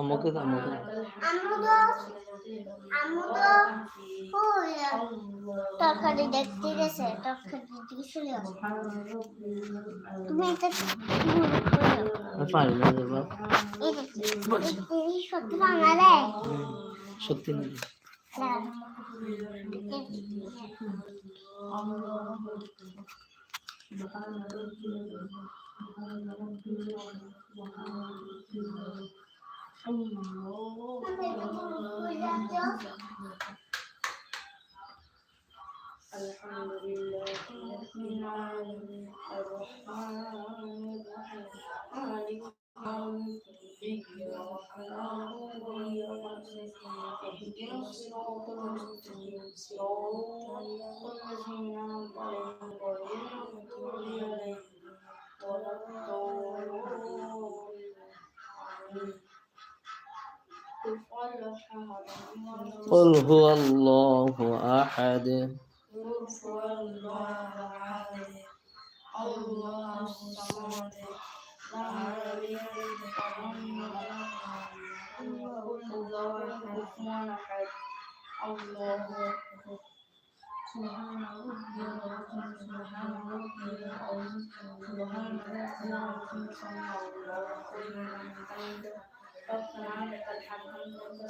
আমাকে তো আমাকে তরকারি দেখতে গেছে তরকারি দিয়েছিল তুমি এটা পারি না বাবা সত্যি বাঙালে সত্যি না আমরা الحمد ل ل u رب العالمين ا ل قل هو الله أحد قل هو الله أحد الله الصمد لم يلد ولم يولد الله الرحمن أحد الله أكبر سبحان ربي العظيم سبحان ربي العظيم سبحان ربي العظيم سبحان ربي العظيم Bahkan Allah,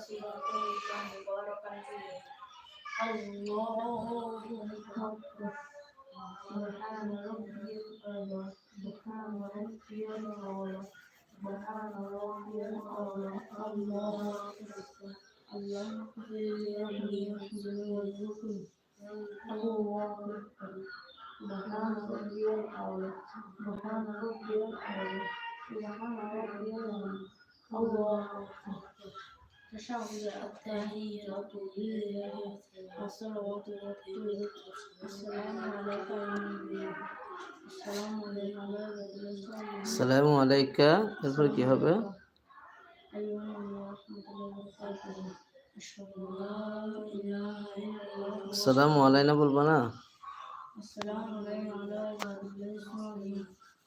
Allah, الله تشهد التهيئة لله الصلوات والطيب السلام عليك يا نبي السلام عليك السلام عليك এরপর কি হবে সালাম আলাইনা বলবা না আসসালামু আলাইনা ওয়া রাহমাতুল্লাহি ওয়া বারাকাতুহু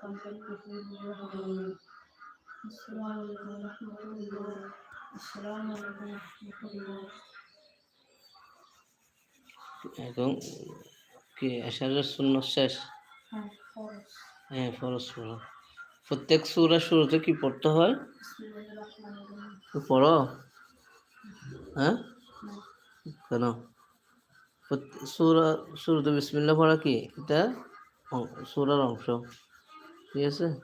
خلف এবং কি আশারের শূন্য শেষ হ্যাঁ ফরস হ্যাঁ, পড়ো প্রত্যেক সুরা শুরুতে কি পড়তে হয় পড়ো হ্যাঁ কেন সুরা শুরুতে বিসমিল্লা পড়া কি এটা সুরার অংশ 也是。